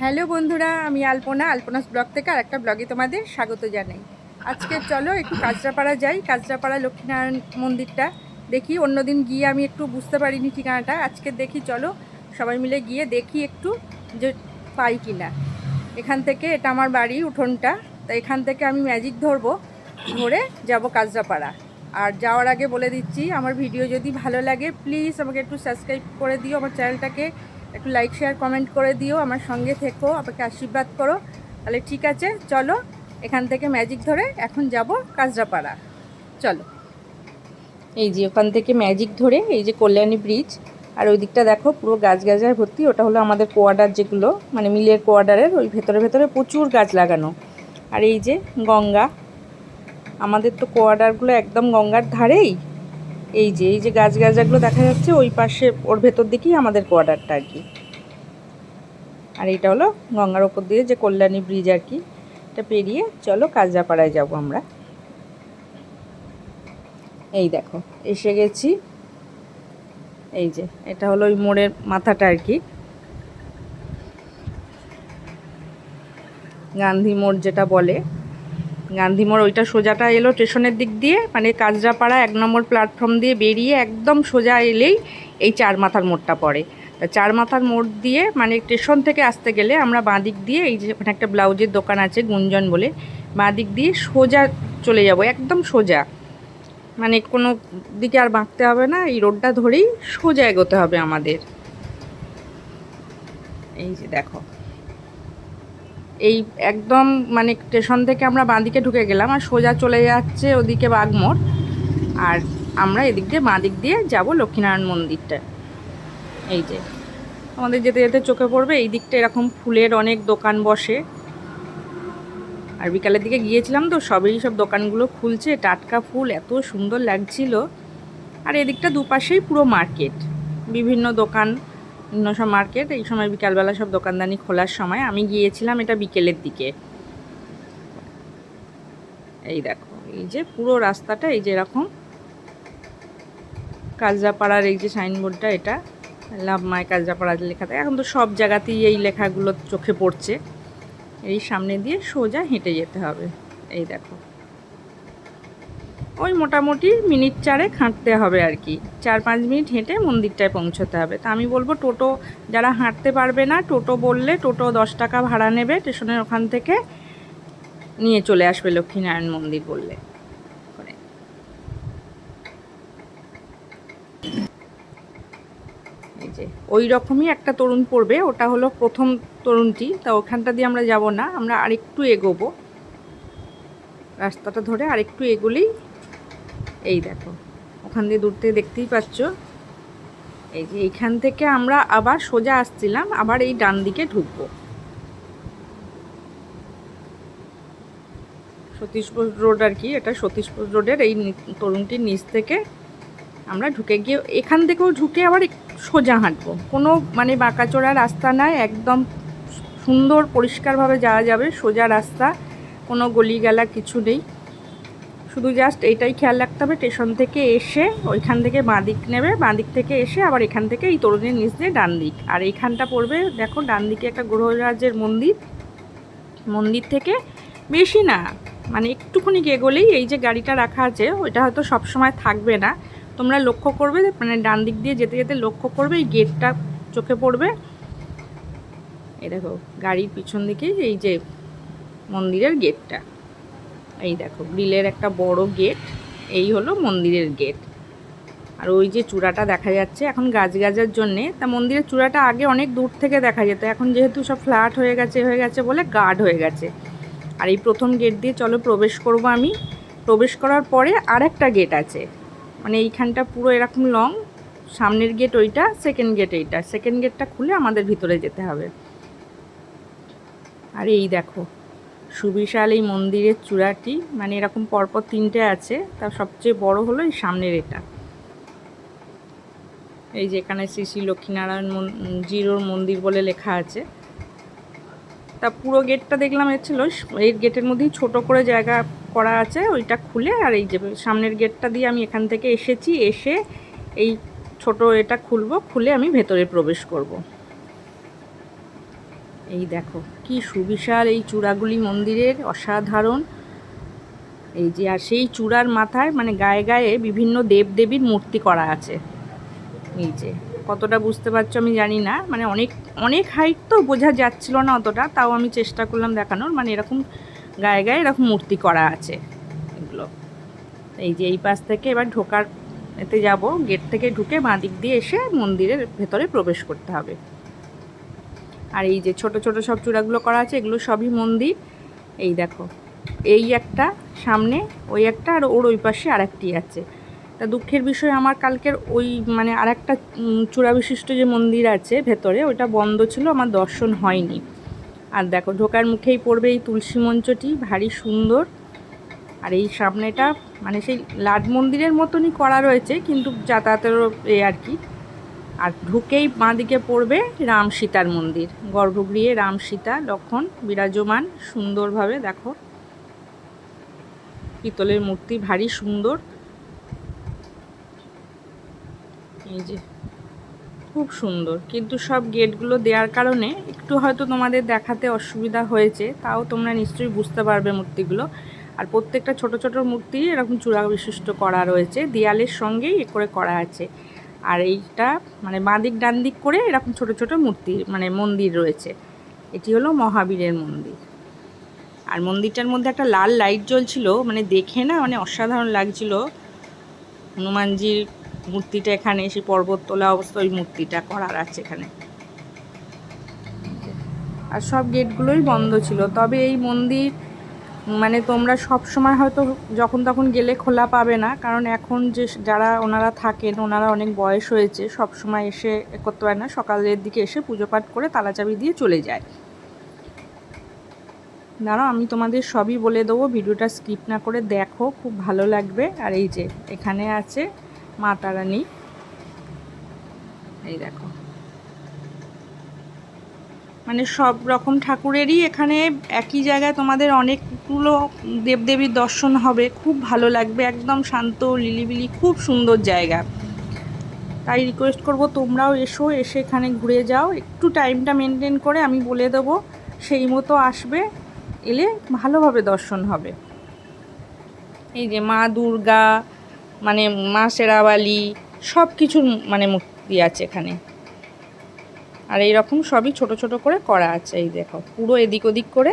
Hello বন্ধুরা, আমি আলপনা, আলপনাস blog থেকে আর একটা ব্লগে তোমাদের স্বাগত জানাই। আজকে চলো একটু কাঁচরাপাড়া যাই, কাঁচরাপাড়া লক্ষ্মীনারায়ণ মন্দিরটা দেখি। অন্যদিন গিয়ে আমি একটু বুঝতে পারিনি ঠিকানাটা। আজকে দেখি চলো সবাই মিলে গিয়ে দেখি একটু যে পাই কি না এখান থেকে এটা আমার বাড়ি, উঠোনটা। তা এখান থেকে আমি ম্যাজিক ধরবো, ধরে যাব কাঁচরাপাড়া। আর যাওয়ার আগে বলে দিচ্ছি, আমার ভিডিও যদি ভালো লাগে প্লিজ আমাকে একটু সাবস্ক্রাইব করে দিও আমার চ্যানেলটাকে একটু লাইক শেয়ার কমেন্ট করে দিও, আমার সঙ্গে থেকো, আমাকে আশীর্বাদ করো। তাহলে ঠিক আছে, চলো, এখান থেকে ম্যাজিক ধরে এখন যাব কাজরাপাড়া। চলো। এই যে ওখান থেকে ম্যাজিক ধরে, এই যে কল্যাণী ব্রিজ আর ওই দিকটা দেখো, পুরো গাছ গাছায় ভর্তি, ওটা হলো আমাদের কোয়ার্ডার যেগুলো মানে মিলের কোয়ার্ডারের ওই ভেতরে ভেতরে প্রচুর গাছ লাগানো। আর এই যে গঙ্গা, আমাদের তো কোয়ার্ডারগুলো একদম গঙ্গার ধারেই। এই যে এই যে গাছ গাছাগুলো দেখা যাচ্ছে, ওই পাশে, ওর ভেতর দিকেই আমাদের কোয়ার্ডারটা আর কি। আর এইটা হলো গঙ্গার ওপর দিয়ে যে কল্যাণী ব্রিজ আর কি, এটা পেরিয়ে চলো কাজরাপাড়ায় যাব আমরা। এই দেখো, এসে গেছি। এই যে, এটা হলো ওই মোড়ের মাথাটা আর কি। গান্ধী মোড় যেটা বলে গান্ধী মোড় ওইটা সোজাটা এলো স্টেশনের দিক দিয়ে মানে কাজরাপাড়া এক নম্বর প্ল্যাটফর্ম দিয়ে বেরিয়ে একদম সোজা এলেই এই চার মাথার মোড়টা পড়ে। তা চার মাথার মোড় দিয়ে মানে স্টেশন থেকে আসতে গেলে আমরা বাঁ দিক দিয়ে এই যে একটা ব্লাউজের দোকান আছে গুঞ্জন বলে, বাঁ দিক দিয়ে সোজা চলে যাব, একদম সোজা। মানে কোনো দিকে আর বাঁকতে হবে না, এই রোডটা ধরেই সোজা এগোতে হবে আমাদের। এই যে দেখো। এই একদম মানে স্টেশন থেকে আমরা বাঁদিকে ঢুকে গেলাম আর সোজা চলে যাচ্ছে ওদিকে বাগমোড় আর আমরা এদিক দিয়ে বাঁ দিক দিয়ে যাব লক্ষ্মীনারায়ণ মন্দিরটা। এই যে, আমাদের যেতে যেতে চোখে পড়বে, এই দিকটা এরকম ফুলের অনেক দোকান বসে। আর বিকালের দিকে গিয়েছিলাম তো সবেই সব দোকানগুলো খুলছে, টাটকা ফুল, এত সুন্দর লাগছিল। আর এদিকটা দুপাশেই পুরো মার্কেট, বিভিন্ন দোকান। সব মার্কেট, এই সময় বিকালবেলা সব দোকানদানি খোলার সময়। আমি গিয়েছিলাম এটা বিকেলের দিকে। এই দেখো, এই যে পুরো রাস্তাটা, এই যে এরকম। কাজরাপাড়ার এই যে সাইনবোর্ডটা, এটা লাভ মায় কাজরাপাড়া লেখা থাকে। এখন তো সব জায়গাতেই এই লেখাগুলো চোখে পড়ছে। এই সামনে দিয়ে সোজা হেঁটে যেতে হবে। এই দেখো। ওই মোটামুটি মিনিট চারে হাঁটতে হবে আর কি। চার পাঁচ মিনিট হেঁটে মন্দিরটায় পৌঁছতে হবে। তা আমি বলব টোটো, যারা হাঁটতে পারবে না, টোটো বললে টোটো দশ টাকা ভাড়া নেবে, স্টেশনের ওখান থেকে নিয়ে চলে আসবে লক্ষ্মীনারায়ণ মন্দির বললে। ওই রকমই একটা তরুণ পড়বে, ওটা হলো প্রথম তরুণটি। তা ওখানটা দিয়ে আমরা যাব না, আমরা আরেকটু এগোবো। রাস্তাটা ধরে আরেকটু এগোলেই এই দেখো, ওখান দিয়ে দূর থেকে দেখতেই পাচ্ছ। এই যে এইখান থেকে আমরা আবার সোজা আসছিলাম, আবার এই ডান দিকে ঢুকবো। সতীশপুর রোড আর কি, এটা সতীশপুর রোডের এই তরুণটির নিচ থেকে আমরা ঢুকে গিয়ে, এখান থেকেও ঢুকে আবার সোজা হাঁটবো। কোনো মানে বাঁকাচোরা রাস্তা নাই একদম সুন্দর পরিষ্কারভাবে যাওয়া যাবে, সোজা রাস্তা, কোনো গলিগালা কিছু নেই। শুধু জাস্ট এইটাই খেয়াল রাখতে হবে স্টেশন থেকে এসে ওইখান থেকে বাঁ দিক নেবে বাঁ দিক থেকে এসে আবার এখান থেকে এই তরুণের নিচ দিয়ে ডান দিক। আর এইখানটা পড়বে, দেখো ডান দিকে একটা গ্রহরাজের মন্দির। মন্দির থেকে বেশি না মানে একটুখানি এগোলেই এই যে গাড়িটা রাখা আছে, ওইটা হয়তো সব সময় থাকবে না। তোমরা লক্ষ্য করবে মানে ডান দিক দিয়ে যেতে যেতে লক্ষ্য করবে, এই গেটটা চোখে পড়বে। এই দেখো, গাড়ির পিছন দিকে এই যে মন্দিরের গেটটা। এই দেখো, গ্রিলের একটা বড় গেট, এই হলো মন্দিরের গেট। আর ওই যে চূড়াটা দেখা যাচ্ছে, এখন গাছগাছার জন্যে। তা মন্দিরের চূড়াটা আগে অনেক দূর থেকে দেখা যেত, এখন যেহেতু সব ফ্ল্যাট হয়ে গেছে হয়ে গেছে বলে গার্ড হয়ে গেছে। আর এই প্রথম গেট দিয়ে চলো, প্রবেশ করব আমি। প্রবেশ করার পরে আরেকটা গেট আছে মানে এইখানটা পুরো এরকম লং। সামনের গেট ওইটা, সেকেন্ড গেট এইটা। সেকেন্ড গেটটা খুলে আমাদের ভিতরে যেতে হবে। আর এই দেখো সুবিশাল এই মন্দিরের চূড়াটি মানে এরকম পরপর তিনটে আছে, তার সবচেয়ে বড় হলো এই সামনের এটা। এই যে এখানে শ্রী শ্রী লক্ষ্মীনারায়ণ মন- জিরোর মন্দির বলে লেখা আছে। তা পুরো গেটটা দেখলাম, এর ছিল, এই গেটের মধ্যেই ছোট করে জায়গা করা আছে, ওইটা খুলে, আর এই যে সামনের গেটটা দিয়ে আমি এখান থেকে এসেছি, এসে এই ছোট এটা খুলবো, খুলে আমি ভেতরে প্রবেশ করব। এই দেখো, কি সুবিশাল এই চূড়াগুলি মন্দিরের, অসাধারণ। এই যে, আর সেই চূড়ার মাথায় মানে গায়ে গায়ে বিভিন্ন দেবদেবীর মূর্তি করা আছে। এই যে, কতটা বুঝতে পারছ আমি জানি না মানে অনেক অনেক হাইট তো বোঝা যাচ্ছিল না অতটা, তাও আমি চেষ্টা করলাম দেখানোর মানে এরকম গায়ে গায়ে এরকম মূর্তি করা আছে এগুলো। এই যে, এই পাশ থেকে এবার ঢোকার এতে যাব, গেট থেকে ঢুকে বাঁ দিক দিয়ে এসে মন্দিরের ভেতরে প্রবেশ করতে হবে। আর এই যে ছোট ছোট সব চূড়াগুলো করা আছে এগুলো সবই মন্দির। এই দেখো এই একটা সামনে ওই একটা আর ওর ওই পাশে আরেকটি আছে। তা দুঃখের বিষয় আমার কালকের ওই মানে আরেকটা উম, চূড়া বিশিষ্ট যে মন্দির আছে ভেতরে ওটা বন্ধ ছিল আমার দর্শন হয়নি। আর দেখো ঢোকার মুখেই পড়বে এই তুলসী মঞ্চটি ভারী সুন্দর। আর এই সামনেটা মানে সেই লাট মন্দিরের মতনই করা রয়েছে কিন্তু যাতায়াতেরও এ আর কি। আর ঢুকেই বাঁ দিকে পড়বে রাম সীতার মন্দির। গর্ভগৃহে রাম সীতা লক্ষণ বিরাজমান, সুন্দরভাবে দেখো। পিতলের মূর্তি ভারী সুন্দর। এই যে, খুব সুন্দর। কিন্তু সব গেটগুলো দেওয়ার কারণে একটু হয়তো তোমাদের দেখাতে অসুবিধা হয়েছে, তাও তোমরা নিশ্চয়ই বুঝতে পারবে মূর্তিগুলো। আর প্রত্যেকটা ছোট ছোট মূর্তি এরকম চূড়া বিশিষ্ট করা রয়েছে, দেয়ালের সঙ্গেই এ করে করা আছে। আর এইটা মানে বাঁদিক ডান দিক করে এরকম ছোট ছোট মূর্তি মানে মন্দির রয়েছে। এটি হলো মহাবীরের মন্দির। আর মন্দিরটার মধ্যে একটা লাল লাইট জ্বলছিল মানে দেখে না মানে অসাধারণ লাগছিল। হনুমানজির মূর্তিটা এখানে, সেই পর্বত তোলা অবস্থা, ওই মূর্তিটা করার আছে এখানে। আর সব গেটগুলোই বন্ধ ছিল। তবে এই মন্দির মানে তোমরা সব সময় হয়তো যখন তখন গেলে খোলা পাবে না, কারণ এখন যে যারা ওনারা থাকেন, ওনারা অনেক বয়স হয়েছে, সব সময় এসে করতে পারে না। সকালের দিকে এসে পুজো পাঠ করে তালা চাবি দিয়ে চলে যায়। দাঁড়াও, আমি তোমাদের সবই বলে দেবো, ভিডিওটা স্কিপ না করে দেখো, খুব ভালো লাগবে। আর এই যে, এখানে আছে মা তারানী এই দেখো। মানে সব রকম ঠাকুরেরই এখানে একই জায়গায় তোমাদের অনেকগুলো দেবদেবীর দর্শন হবে। খুব ভালো লাগবে, একদম শান্ত, লিলিবিলি, খুব সুন্দর জায়গা। তাই রিকোয়েস্ট করব তোমরাও এসো, এসে এখানে ঘুরে যাও। একটু টাইমটা মেনটেন করে আমি বলে দেবো, সেই মতো আসবে, এলে ভালোভাবে দর্শন হবে। এই যে মা দুর্গা মানে মা শেরাওয়ালি সব কিছুর মানে মূর্তি আছে এখানে। আর এই রকম সবই ছোট ছোট করে করা আছে, এই দেখো, পুরো এদিক ওদিক করে,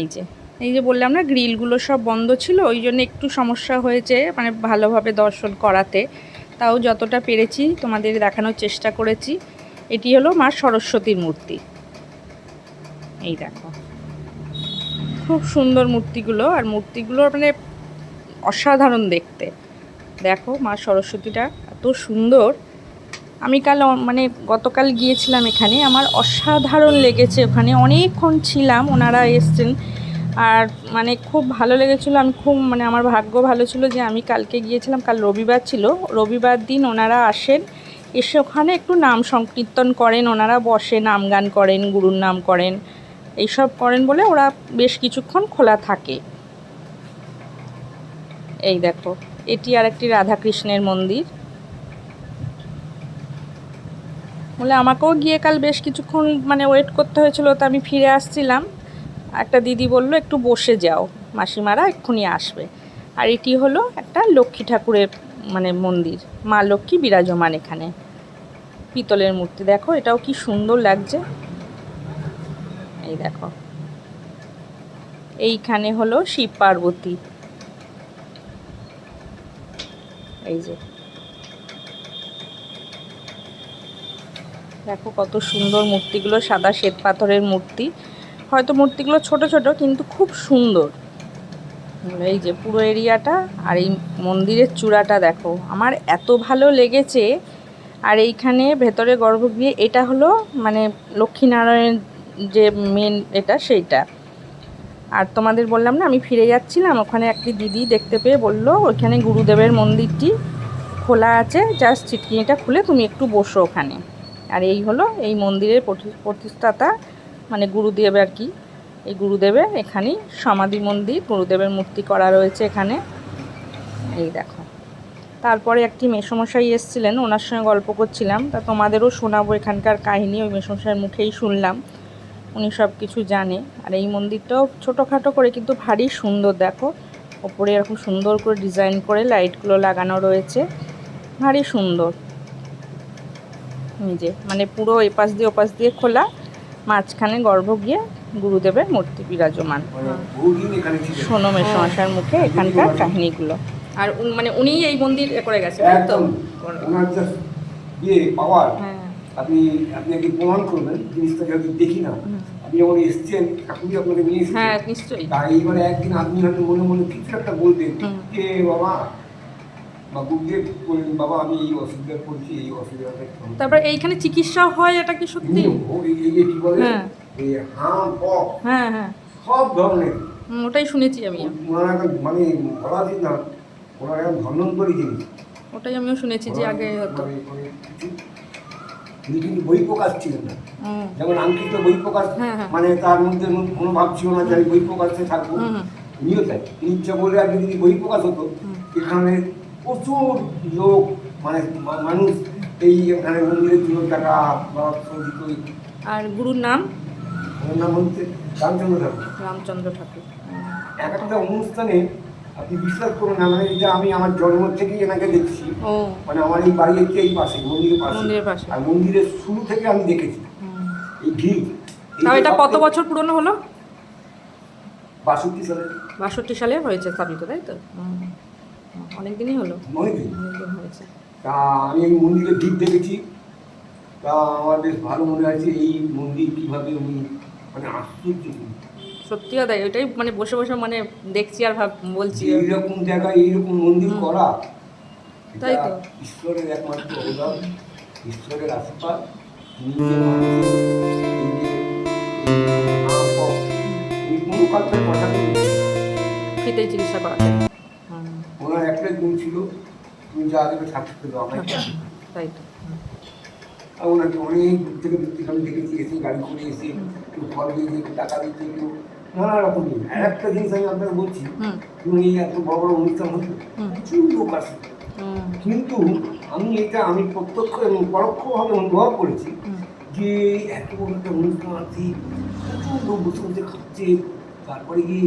এই যে এই যে বললাম না, গ্রিলগুলো সব বন্ধ ছিল, ওই জন্য একটু সমস্যা হয়েছে মানে ভালোভাবে দর্শন করাতে, তাও যতটা পেরেছি তোমাদের দেখানোর চেষ্টা করেছি, এটি হলো মা সরস্বতীর মূর্তি, এই দেখো, খুব সুন্দর মূর্তিগুলো, আর মূর্তিগুলো মানে অসাধারণ দেখতে, দেখো মা সরস্বতীটা এত সুন্দর আমি কাল মানে গতকাল গিয়েছিলাম এখানে। আমার অসাধারণ লেগেছে ওখানে। অনেকক্ষণ ছিলাম, ওনারা এসছেন। আর মানে খুব ভালো লেগেছিলো। আমি খুব মানে আমার ভাগ্য ভালো ছিল যে আমি কালকে গিয়েছিলাম, কাল রবিবার ছিল। রবিবার দিন ওনারা আসেন, এসে ওখানে একটু নাম সংকীর্তন করেন। ওনারা বসে, নাম গান করেন, গুরুর নাম করেন। এইসব করেন বলে ওরা বেশ কিছুক্ষণ খোলা থাকে। এই দেখো, এটি আর একটি রাধাকৃষ্ণের মন্দির। বলে আমাকেও গিয়ে কাল বেশ কিছুক্ষণ মানে ওয়েট করতে হয়েছিল, তো আমি ফিরে আসছিলাম। একটা দিদি বলল, একটু বসে যাও, মাসিমারা এক্ষুনি আসবে। আর এটি হলো একটা লক্ষ্মী ঠাকুরের মানে মন্দির, মা লক্ষ্মী বিরাজমান এখানে। পিতলের মূর্তি, দেখো এটাও কি সুন্দর লাগছে। এই দেখো। এইখানে হলো শিব পার্বতী। এই যে। দেখো কত সুন্দর মূর্তিগুলো, সাদা শ্বেত পাথরের মূর্তি। হয়তো মূর্তিগুলো ছোট ছোট, কিন্তু খুব সুন্দর। এই যে পুরো এরিয়াটা আর এই মন্দিরের চূড়াটা দেখো। আমার এত ভালো লেগেছে। আর এইখানে ভেতরে গর্ভগৃহে এটা হলো মানে লক্ষ্মীনারায়ণের যে মেন এটা সেইটা। আর তোমাদের বললাম না, আমি ফিরে যাচ্ছিলাম। ওখানে একটি দিদি দেখতে পেয়ে বলল, ওইখানে গুরুদেবের মন্দিরটি খোলা আছে। জাস্ট চিটকিনিটা খুলে তুমি একটু বসো ওখানে। আর এই হলো এই মন্দিরের প্রতি- প্রতিষ্ঠাতা মানে গুরুদেব আর কি। এই গুরুদেবের এখানেই সমাধি মন্দির, গুরুদেবের মূর্তি করা রয়েছে এখানে। এই দেখো। তারপরে একটি মেসমশাই এসেছিলেন, ওনার সঙ্গে গল্প করছিলাম। তা তোমাদেরও শোনাবো এখানকার কাহিনী, ওই মেসমশাইয়ের মুখেই শুনলাম। উনি সব কিছু জানে। আর এই মন্দিরটাও ছোটোখাটো করে, কিন্তু ভারী সুন্দর, দেখো। ওপরে এরকম সুন্দর করে ডিজাইন করে লাইটগুলো লাগানো রয়েছে। ভারী সুন্দর। নিজে। মানে পুরো এপাশ দিয়ে ওপাশ দিয়ে খোলা মাঝখানে গর্ভ গিয়ে গুরুদেবের মূর্তি বিরাজমান। মানে এখানে ছিলেন মুখে এখানকার কাহিনীগুলো। আর উন- মানে উনি এই মন্দির এ করে গেছেন তাই তো? একদম। ইয়ে পাওয়ার হ্যাঁ। আপনি আপনি আগে প্রমাণ করবেন জিনিসটা যেহেতু দেখি না। আপনি যখন এসছেন ঠাকুরই আপনাকে নিয়ে এসছেন। হ্যাঁ নিশ্চয়ই। তাই এইবারে একদিন আপনি হয়তো মনে মনে কিছু একটা বলতেন যে বাবা বা গুরুদেব বললেন বাবা আমি এই অসুবিধায় পড়ছি এই অসুবিধাটা তারপর এইখানে চিকিৎসা হয় এটা কি সত্যি? কি বলে হ্যাঁ। এই হাম পক হ্যাঁ হ্যাঁ। সব ধরনের। ওটাই শুনেছি আমি। ওনারা মানে বলা উচিত না ওনারা এখন ধন্যন্তরী জিনিস ওটাই আমিও শুনেছি যে আগে হতো। মানে- মানে কিন্তু বই প্রকাশ ছিলেন না। যেমন আঙ্কিত বই প্রকাশ হ্যাঁ, হ্যাঁ। মানে তার মধ্যে কোনো ভাব ছিল না যে আমি বই প্রকাশে থাকব। হুম। তাই। তিনি ইচ্ছা বলে আগে যদি বই প্রকাশ হতো। এখানে প্রচুর লোক মানে মানুষ এই এখানে মন্দিরের জন্য টাকা বা সঞ্চিত আর গুরুর নাম? ওনার নাম হচ্ছে রামচন্দ্র ঠাকুর। রামচন্দ্র ঠাকুর। এক একটা অনুষ্ঠানে আপনি বিশ্বাস করুন না মানে এটা আমি আমার জন্ম থেকেই এনাকে দেখছি মানে আমার এই বাড়ি হচ্ছে এই পাশে মন্দিরের পাশে। মন্দিরের পাশে। আর মন্দিরের শুরু থেকে আমি দেখেছি। এই ভিড় তাও এটা কত বছর পুরনো হলো? বাষট্টি সালে। বাষট্টি সালে হয়েছে স্থাপিত তাই তো? অনেক দিনই হলো। অনেকদিন? অনেকদিন হয়েছে। তা আমি এই মন্দিরের ভিড় দেখেছি। তা আমার বেশ ভালো মনে আছে এই মন্দির কীভাবে উনি মানে আশ্চর্য সত্যিও তাই ওইটাই মানে বসে বসে মানে দেখছি আর ভাব বলছি। এইরকম জায়গায় এইরকম মন্দির করা তাই তো। ঈশ্বরের একমাত্র অবদান ঈশ্বরের আশীর্বাদ। নিজের মানুষের এই একটাই গুণ ছিল তুমি যা দেবে ওনাকে অনেক দূর থেকে দূর থেকে আমি দেখেছি এসে গাড়ি করে এসে কেউ ফল দিয়েছে কেউ টাকা দিচ্ছে কেউ নানা রকমই আর একটা জিনিস আমি আপনাকে বলছি তুমি এত বড় বড় অনুষ্ঠান প্রচুর লোক আসে। কিন্তু আমি এটা আমি প্রত্যক্ষ এবং পরোক্ষভাবে অনুভব করেছি যে এত বড় একটা অনুষ্ঠান আছে প্রচুর লোক বসে বসে খাচ্ছে তারপরে গিয়ে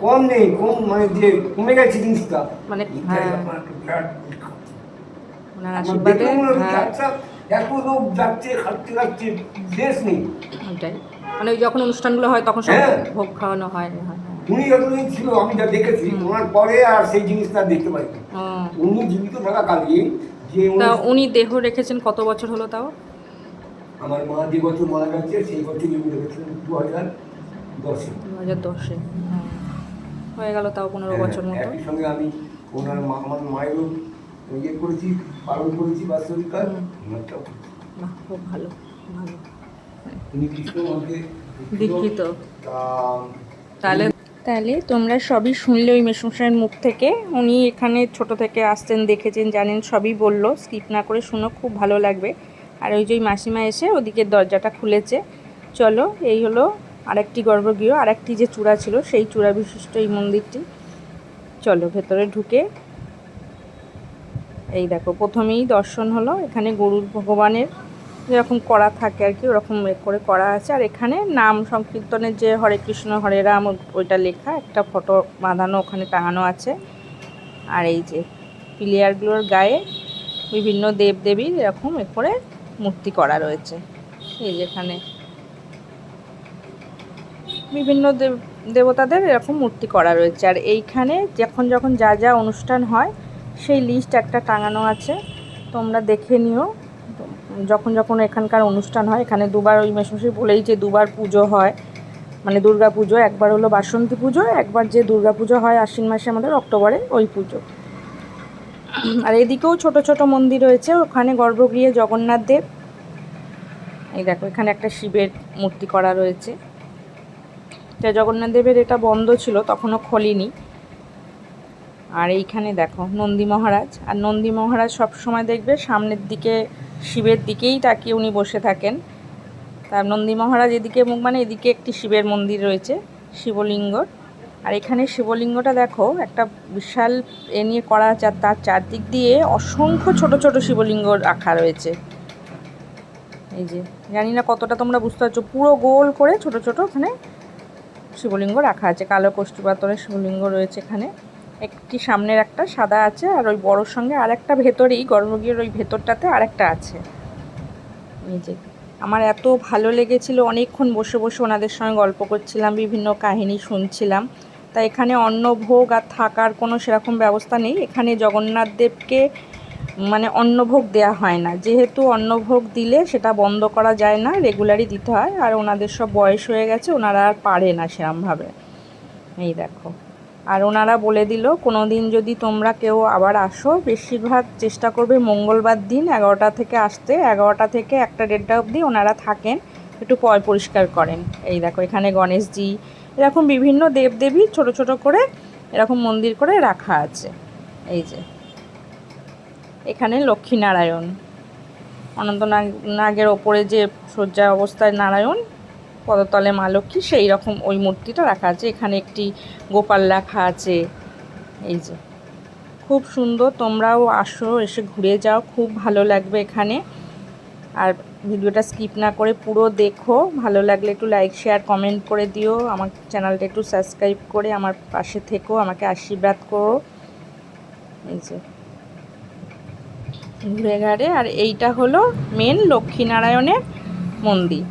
কম নেই কম মানে যে কমে গেছে জিনিসটা। মানে, হ্যাঁ। ওনার আশীর্বাদে মনে হ্যাঁ। এত লোক যাচ্ছে খাচ্ছে যাচ্ছে শেষ নেই। ওইটাই। মানে যখন অনুষ্ঠানগুলো হয় তখন সব হ্যাঁ। ভোগ খাওয়ানো হয়। উনি যতদিন ছিল আমি যা দেখেছি ওনার পরে আর সেই জিনিসটা দেখতে উনি জীবিত থাকাকালীন যে উনি দেহ রেখেছেন কত বছর হলো তাও? আমার মা যে বছর মারা গেছে সেই বছর উনি রেখেছিলেন দু হাজার দশে। দু হাজার দশে। হয়ে গেল তাও পনেরো বছর মতো। একই সঙ্গে আমি ওনার মা আমার মায়েরও ইয়ে করেছি পালন করেছি বাৎসরিক কাজ বাহ খুব ভালো ভালো। উনি কৃষ্ণ মন্ত্রে দীক্ষিত তাহলে তাহলে তোমরা সবই শুনলে ওই মেসমশাইয়ের মুখ থেকে। উনি এখানে ছোট থেকে আসতেন দেখেছেন জানেন সবই বলল। স্কিপ না করে শুনো খুব ভালো লাগবে। আর ওই যে ওই মাসিমা এসে ওদিকে দরজাটা খুলেছে। চলো এই হলো আরেকটি গর্ভগৃহ, আরেকটি যে চূড়া ছিল, সেই চূড়া বিশিষ্ট এই মন্দিরটি। চলো, ভেতরে ঢুকে এই দেখো, প্রথমেই দর্শন হলো, এখানে গরুর ভগবানের যেরকম করা থাকে আর কি, ওরকম করে করা আছে। আর এখানে নাম সংকীর্তনের যে হরে কৃষ্ণ, হরে রাম ওইটা লেখা, একটা ফটো বাঁধানো, ওখানে টাঙানো আছে। আর এই যে প্লেয়ারগুলোর গায়ে বিভিন্ন দেবদেবীর এরকম এ করে মূর্তি করা রয়েছে। এই যেখানে বিভিন্ন দেব দেবতাদের এরকম মূর্তি করা রয়েছে। আর এইখানে যখন যখন যা যা অনুষ্ঠান হয়, সেই লিস্ট একটা টাঙানো আছে। তোমরা দেখে নিও। যখন যখন এখানকার অনুষ্ঠান হয়, এখানে দুবার ওই মেশমশাই বলেই যে দুবার পুজো হয়। মানে দুর্গা পুজো, একবার হলো বাসন্তী পুজো, একবার যে দুর্গা পুজো হয় আশ্বিন মাসে আমাদের অক্টোবরে, ওই পুজো। আর এদিকেও ছোট ছোট মন্দির রয়েছে, ওখানে গর্ভগৃহে জগন্নাথ দেব। এই দেখো, এখানে একটা শিবের মূর্তি করা রয়েছে। তা জগন্নাথ দেবের এটা বন্ধ ছিল, তখনও খোলিনি। আর এইখানে দেখো, নন্দী মহারাজ। আর নন্দী মহারাজ সব সময় দেখবে সামনের দিকে, শিবের দিকেই তাকিয়ে উনি বসে থাকেন। তার নন্দী মহারাজ এদিকে মুখ মানে এদিকে একটি শিবের মন্দির রয়েছে, শিবলিঙ্গ। আর এখানে শিবলিঙ্গটা দেখো, একটা বিশাল এ নিয়ে করা তার চারদিক দিয়ে অসংখ্য ছোট ছোট শিবলিঙ্গ রাখা রয়েছে। এই যে, জানি না কতটা তোমরা বুঝতে পারছ, পুরো গোল করে ছোট ছোট ওখানে শিবলিঙ্গ রাখা আছে, কালো কষ্টি পাথরের শিবলিঙ্গ রয়েছে এখানে। একটি সামনের একটা সাদা আছে আর ওই বড়োর সঙ্গে আর একটা ভেতরেই, গর্ভগৃহের ওই ভেতরটাতে আর একটা আছে নিজে আমার এত ভালো লেগেছিল, অনেকক্ষণ বসে বসে ওনাদের সঙ্গে গল্প করছিলাম, বিভিন্ন কাহিনী শুনছিলাম। তা এখানে অন্নভোগ আর থাকার কোনো সেরকম ব্যবস্থা নেই। এখানে জগন্নাথ দেবকে মানে অন্নভোগ দেয়া হয় না। যেহেতু অন্নভোগ দিলে সেটা বন্ধ করা যায় না রেগুলারই দিতে হয়, আর ওনাদের সব বয়স হয়ে গেছে, ওনারা আর পারে না সেরমভাবে। এই দেখো। আর ওনারা বলে দিল কোনো দিন যদি তোমরা কেউ আবার আসো, বেশিরভাগ চেষ্টা করবে মঙ্গলবার দিন এগারোটা থেকে আসতে। এগারোটা থেকে একটা দেড়টা অবধি ওনারা থাকেন, একটু পয় পরিষ্কার করেন। এই দেখো, এখানে গণেশজি, এরকম বিভিন্ন দেবদেবী ছোট ছোট করে এরকম মন্দির করে রাখা আছে। এই যে এখানে লক্ষ্মীনারায়ণ। অনন্ত নাগ- নাগের ওপরে যে শয্যা অবস্থায় নারায়ণ, পদতলে মা লক্ষ্মী, সেই রকম ওই মূর্তিটা রাখা আছে। এখানে একটি গোপাল রাখা আছে। এই যে। খুব সুন্দর, তোমরাও আসো, এসে ঘুরে যাও, খুব ভালো লাগবে এখানে। আর ভিডিওটা স্কিপ না করে পুরো দেখো, ভালো লাগলে একটু লাইক, শেয়ার, কমেন্ট করে দিও। আমার চ্যানেলটা একটু সাবস্ক্রাইব করে আমার পাশে থেকো, আমাকে আশীর্বাদ করো। এই যে। ঘুরে ঘাড়ে আর এইটা হলো মেন লক্ষ্মীনারায়ণের মন্দির।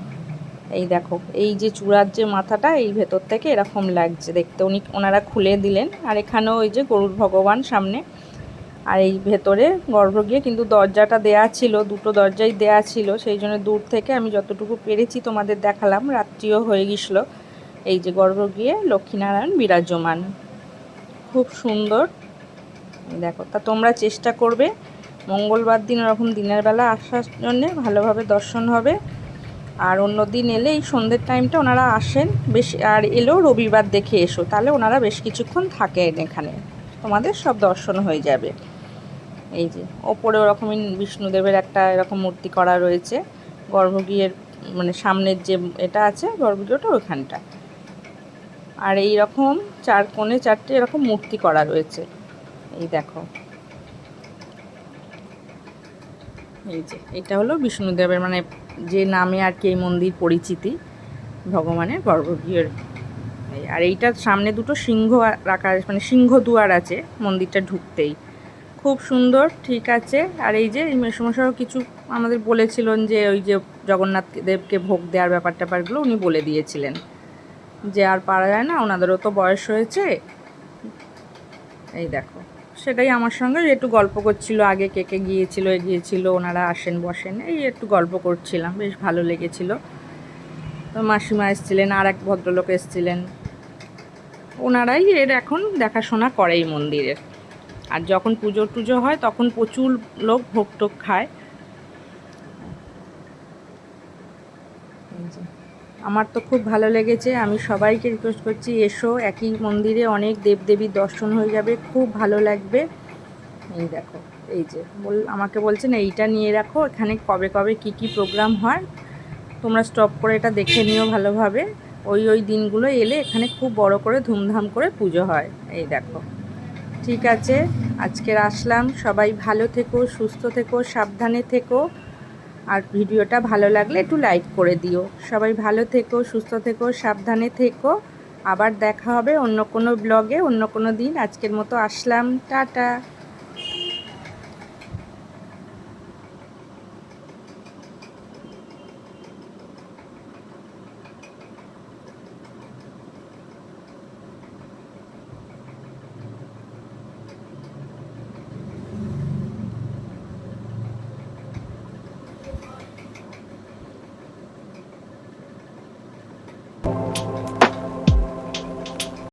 এই দেখো, এই যে চূড়ার যে মাথাটা, এই ভেতর থেকে এরকম লাগছে। দেখতে উনি, ওনারা খুলে দিলেন আর এখানেও ওই যে গরুর ভগবান সামনে। আর এই ভেতরে গর্ভ গিয়ে কিন্তু দরজাটা দেয়া ছিল, দুটো দরজাই দেয়া ছিল। সেই জন্য দূর থেকে আমি যতটুকু পেরেছি তোমাদের দেখালাম, রাত্রিও হয়ে গেছিল এই যে গর্ভ গিয়ে লক্ষ্মীনারায়ণ বিরাজমান। খুব সুন্দর। দেখো, তা তোমরা চেষ্টা করবে মঙ্গলবার দিন ওরকম দিনের বেলা আসার জন্যে ভালোভাবে দর্শন হবে। আর অন্য দিন এলে এই সন্ধ্যের টাইমটা ওনারা আসেন। বেশ, আর এলেও রবিবার দেখে এসো। তাহলে ওনারা বেশ কিছুক্ষণ থাকেন এখানে। তোমাদের সব দর্শন হয়ে যাবে। এই যে, ওপরে ওরকমই বিষ্ণুদেবের একটা এরকম মূর্তি করা রয়েছে। গর্ভগৃহের মানে সামনের যে এটা আছে, গর্ভগৃহটা ওখানটা আর এই রকম চার কোণে চারটে এরকম মূর্তি করা রয়েছে। এই দেখো। এই যে, এটা হলো বিষ্ণুদেবের মানে যে নামে আর কি এই মন্দির পরিচিতি, ভগবানের গর্ভগৃহের। আর এইটার সামনে দুটো সিংহ রাখা মানে সিংহ দুয়ার আছে মন্দিরটা ঢুকতেই। খুব সুন্দর, ঠিক আছে। আর এই যে, এই মেসমশাইও কিছু আমাদের বলেছিলেন যে, ওই যে জগন্নাথ দেবকে ভোগ দেওয়ার ব্যাপার ট্যাপারগুলো উনি বলে দিয়েছিলেন। যে আর পারা যায় না, ওনাদেরও তো বয়স হয়েছে। এই দেখো। সেটাই আমার সঙ্গে একটু গল্প করছিল, আগে কে কে গিয়েছিল গিয়েছিল, ওনারা আসেন, বসেন, এই একটু গল্প করছিলাম, বেশ ভালো লেগেছিল। তো মাসিমা এসেছিলেন আর এক ভদ্রলোক এসেছিলেন। ওনারাই এর এখন দেখাশোনা করে এই মন্দিরের আর যখন পুজো টুজো হয়, তখন প্রচুর লোক ভোগ টোক খায় এই যে। আমার তো খুব ভালো লেগেছে, আমি সবাইকে রিকোয়েস্ট করছি, এসো, একই মন্দিরে অনেক দেবদেবীর দর্শন হয়ে যাবে, খুব ভালো লাগবে। এই দেখো, এই যে, বল, আমাকে বলছেন এইটা নিয়ে রাখো, এখানে কবে কবে কি কি প্রোগ্রাম হয়, তোমরা স্টপ করে এটা দেখে নিও ভালোভাবে। ওই ওই দিনগুলো এলে এখানে খুব বড় করে ধুমধাম করে পুজো হয়, এই দেখো। ঠিক আছে, আজকের আসলাম, সবাই ভালো থেকো, সুস্থ থেকো, সাবধানে থেকো। আর ভিডিওটা ভালো লাগলে একটু লাইক করে দিও। সবাই ভালো থেকো, সুস্থ থেকো, সাবধানে থেকো। আবার দেখা হবে অন্য কোনো ব্লগে, অন্য কোনো দিন। আজকের মতো আসলাম। টাটা।